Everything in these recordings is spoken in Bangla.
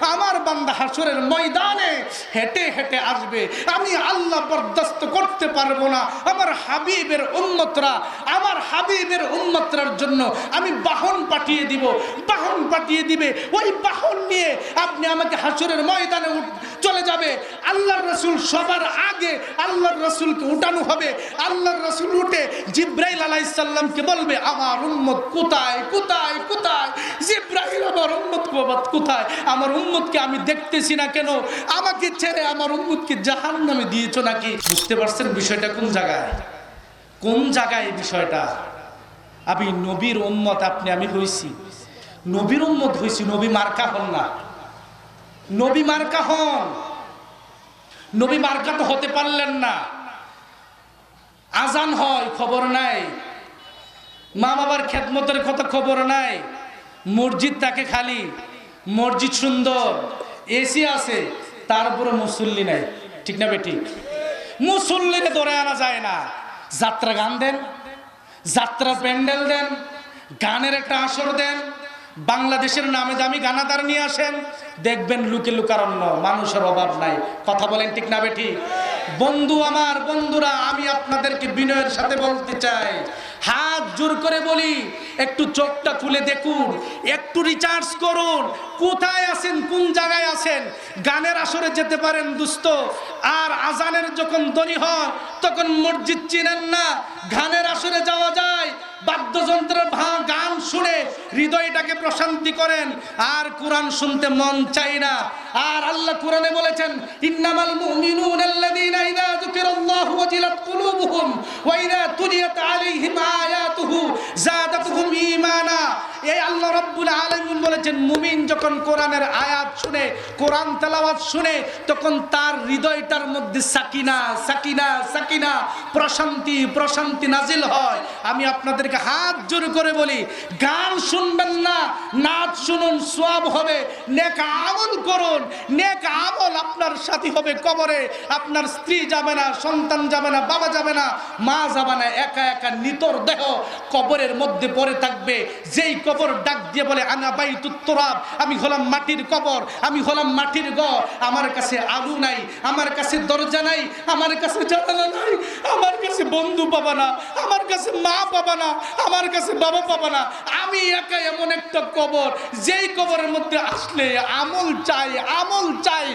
আমার বান্দা হাসরের ময়দানে হেঁটে হেঁটে আসবে। আমি আল্লাহ বরদাস্ত করতে পারব না। আমার হাবিবের উন্নতরা আমার হাবিবের উন্মতরার জন্য আমি বাহন পাঠিয়ে দিব। বাহন পাঠিয়ে দিবে। ওই বাহন নিয়ে আপনি আমাকে হাসরের ময়দানে উঠ- চলে যাবে। আল্লাহর রসুল সবার আগে আল্লাহর রসুলকে উঠানো হবে। আল্লাহর রসুল উঠে জিব্রাইল আলাইসাল্লামকে বলবে, আমার উম্মত কোথায়? কোথায়? কোথায়? জিব্রাইল আমার উম্মত কোথায়? আমার উম্মতকে আমি দেখতেছি না কেন? আমাকে ছেড়ে আমার উম্মতকে জাহান নামে দিয়েছ নাকি? বুঝতে পারছেন বিষয়টা কোন জায়গায়? কোন জায়গায় বিষয়টা? আমি নবীর উম্মত আপনি, আমি হইছি। নবীর উম্মত হইছি, নবী মার্কা হন না। নবী মার্কা হন। নবী মার্কা তো হতে পারলেন না। আজান হয়, খবর নাই। মা বাবার খেদমতের কথা খবর নাই। মসজিদ তাকে খালি। মসজিদ সুন্দর। এসি আছে তারপরে মুসল্লি নাই। ঠিক না বেটি? মুসল্লিকে ধরে আনা যায় না। যাত্রা গান দেন যাত্রা প্যান্ডেল দেন, গানের একটা আসর দেন বাংলাদেশের নামে দামি গানাদার নিয়ে আসেন। দেখবেন লুকে লুকারণ্য, মানুষের অভাব নাই। কথা বলেন ঠিক না বেঠি? বন্ধু আমার, বন্ধুরা, আমি আপনাদেরকে বিনয়ের সাথে বলতে চাই। হাত জোর করে বলি, একটু চোখটা খুলে দেখুন, একটু রিচার্জ করুন। কোথায় আছেন, কোন জায়গায় আছেন? গানের আসরে যেতে পারেন দুস্থ। আর আজানের যখন দনি হয়, তখন মসজিদ চিনেন না। গানের আসরে যাওয়া যায়। বাদ্যযন্ত্রের গান শুনে হৃদয়টাকে প্রশান্তি করেন। আর কোরআন শুনতে মন চাই না। আর আল্লাহ কোরআনে বলেছেন, ইন্নামাল মুমিনুন আল্লাযীনা ইযা যুকিরাল্লাহু ওয়াজিলাত কুলুবুহুম ওয়া ইযা তুলিয়াত আলাইহিম আয়াতুহু রাব্বুল আলামিন বলেছেন, মুমিন যখন কোরআনের আয়াত শুনে, কোরআন তেলাওয়াত শুনে, তখন তার হৃদয়টার মধ্যে সাকিনা সাকিনা সাকিনা, প্রশান্তি প্রশান্তি নাজিল হয়। আমি আপনাদেরকে হাত জোর করে বলি, গান শুনবেন না, নাচ শুনুন সব হবে, নেক আমল করুন, নেক আমল আপনার সাথী হবে কবরে, আপনার স্ত্রী যাবে না, সন্তান যাবে না, বাবা যাবে না, মা যাবে না, একা একা নিতর দেহ কবরের মধ্যে পড়ে থাকবে, যেই কবর ডাক দিয়ে বলে, আনা বাই তুত্তরাব আমি হলাম মাটির কবর, আমি হলাম মাটির গ আমার কাছে আলু নাই, আমার কাছে দরজা নাই, আমার কাছে জানালা নাই, আমার কাছে বন্ধু পাবা না, আমার কাছে মা পাবা না, আমার কাছে বাবা পাবা না। আমি একা এমন একটা কবর, যেই কবরের মধ্যে আসলে আমল চাই আমল চাই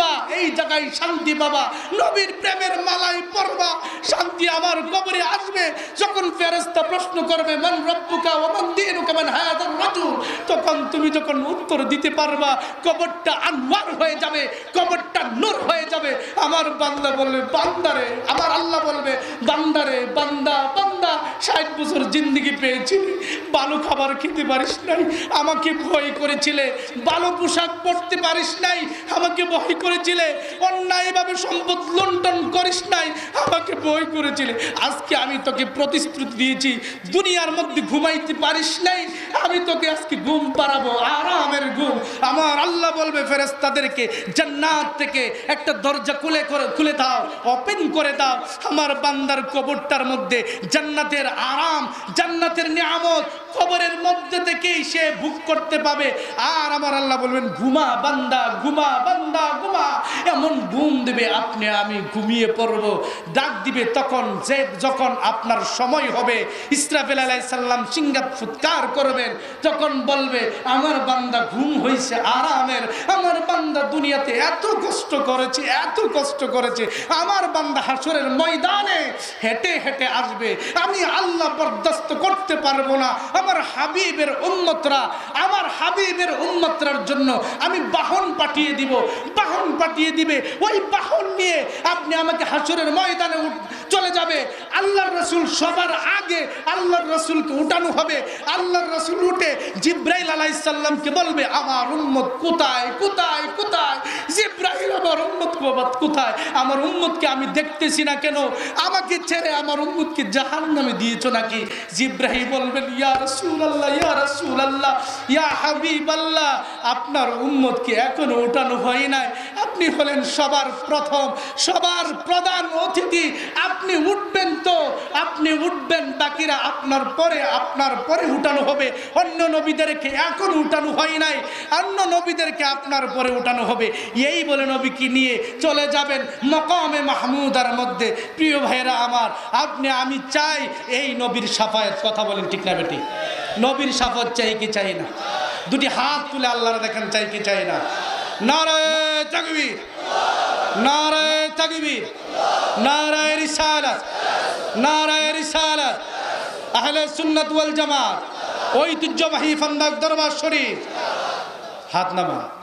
দিবা এই জায়গায় শান্তি পাবা, নবীর প্রেমের মালাই পড়বা, শান্তি আমার কবরে আসবে। যখন ফেরেস্তা প্রশ্ন করবে, মান রব্বুকা ওয়া মান দীনুকা, মান হাযার রাজুল? তখন তুমি যখন উত্তর দিতে পারবা, কবরটা আনওয়ার হয়ে যাবে, কবরটা নূর হয়ে যাবে। আমার বান্দা বলবে বান্দারে আমার আল্লাহ বলবে বান্দারে বান্দা বান্দা, ষাট বছর জিন্দিগি পেয়েছিলি ভালো খাবার খেতে পারিস নাই। আমাকে ভয় করেছিলে। ভালো পোশাক পরতে পারিস নাই। আমাকে ভয় করেছিলে। অন্যায়ভাবে সম্পদ লুণ্ঠন করিস নাই। আমাকে ভয় করেছিলে। আজকে আমি তোকে প্রতিশ্রুতি দিয়েছি, দুনিয়ার মধ্যে ঘুমাইতে পারিস নাই। আমি তোকে আজকে ঘুম পাড়াবো, আরামের ঘুম। আমার আল্লাহ বলবে ফেরেস্তাদেরকে জান্নাত থেকে একটা দরজা খুলে করে খুলে দাও ওপেন করে দাও। আমার বান্দার কবরটার মধ্যে জান্নাতের আরাম, জান্নাতের নিয়ামত কবরের মধ্যে থেকেই সে ভুগ করতে পাবে। আর আমার আল্লাহ বলবেন, ঘুমা বান্দা ঘুমা বান্দা, ঘুমা। এমন ঘুম দেবে, আপনি আমি ঘুমিয়ে পড়ব। ডাক দিবে তখন যে যখন আপনার সময় হবে, ইসরাফেল আলাই সাল্লাম সিঙ্গাত ফুৎকার করবেন। তখন বলবে, আমার বান্দা ঘুম হয়েছে আরামের, আমার বান্দা দুনিয়াতে এত কষ্ট করেছে, এত কষ্ট করেছে, আমার বান্দা হাসরের ময়দানে হেঁটে হেঁটে আসবে। আমি আল্লাহ বরদাস্ত করতে পারব না। আমার হাবিবের উন্মতরা আমার হাবিবের উন্মতরার জন্য আমি বাহন পাঠিয়ে দিব, বাহন পাঠিয়ে দিবে। ওই বাহন নিয়ে আপনি আমাকে হাসরের ময়দানে চলে যাবে। আল্লাহর রসুল সবার আগে আল্লাহর রসুলকে উঠানো হবে। আল্লাহর রসুল উঠে জিব্রাইল আলাইসাল্লামকে বলবে, আমার উম্মত কোথায়? কোথায়? কোথায়? জিব্রাইল, আমার উম্মত কবাত কোথায়? আমার উম্মতকে আমি দেখতেছি না কেন? আমাকে ছেড়ে আমার উম্মতকে জাহান নামে দিয়েছ নাকি? জিব্রাহিম বলবেন, ইয়া রসুল রাসূলুল্লাহ, ইয়া রসুল রাসূলুল্লাহ, ইয়া হাবিব আল্লাহ আপনার উম্মতকে এখনও উঠানো হয় নাই। আপনি হলেন সবার প্রথম, সবার প্রধান অতিথি। আপনি উঠবেন তো, আপনি উঠবেন, বাকিরা আপনার পরে আপনার পরে উঠানো হবে। অন্য নবীদেরকে এখন উঠানো হয় নাই, অন্য নবীদেরকে আপনার পরে উঠানো হবে। এই বলে নবীকে নিয়ে চলে যাবেন মকামে মাহমুদার মধ্যে। প্রিয় ভাইয়েরা আমার, আপনি, আমি চাই এই নবীর সাফায়েত। কথা বলেন ঠিক না বেটি? নবীর সাফত চাই কি চাই না? দুটি হাত তুলে আল্লাহর দেখেন চাই কি চাই না? নারায় নারায় তাকবীর, নারায় রিসালাত নারায় রিসালাত। আহলে সুন্নাত ওয়াল জামাত, ঐতিহ্যবাহী ফান্দাক দরবার শরীফ। হাত নামা